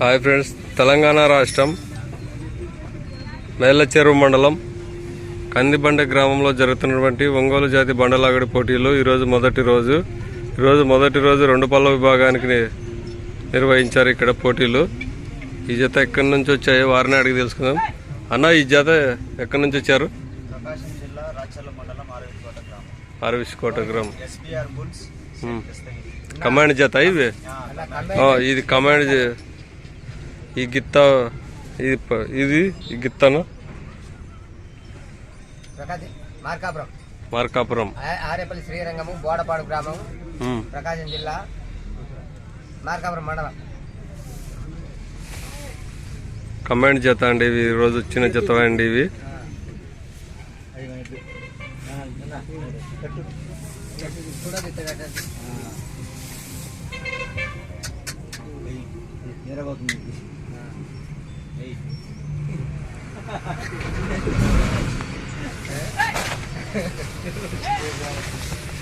Hi friends Telangana రాష్ట్రం మేళ్ళచెరువు మండలం కందిబండ గ్రామంలో జరుగుతున్నటువంటి ఒంగోలు జాతి బండలాగడి పోటీలు ఈరోజు మొదటి రోజు. ఈరోజు మొదటి రోజు రెండు పళ్ళ విభాగానికి నిర్వహించారు ఇక్కడ పోటీలు. ఈ జత ఎక్కడి నుంచి వచ్చాయో వారిని అడిగి తెలుసుకుందాం. అన్న ఈ జత ఎక్కడి నుంచి వచ్చారు? ఆరవికోట గ్రామం. కమాండ్ జత ఇవి? ఇది కమాండ్ ఈ గిత్త ఇది ఇది ఈ గిత్తను? ప్రకాశం మార్కాపురం. మార్కాపురం. ఆరేపల్లి శ్రీరంగము బోడపాడు గ్రామం. ప్రకాశం జిల్లా మార్కాపురం మండలం. కమాండ్ జత అండి ఇవి ఈ రోజు వచ్చిన జత అండి ఇవి. 哎，哎，哎，哎，哎，哎，哎，哎，哎，哎，哎，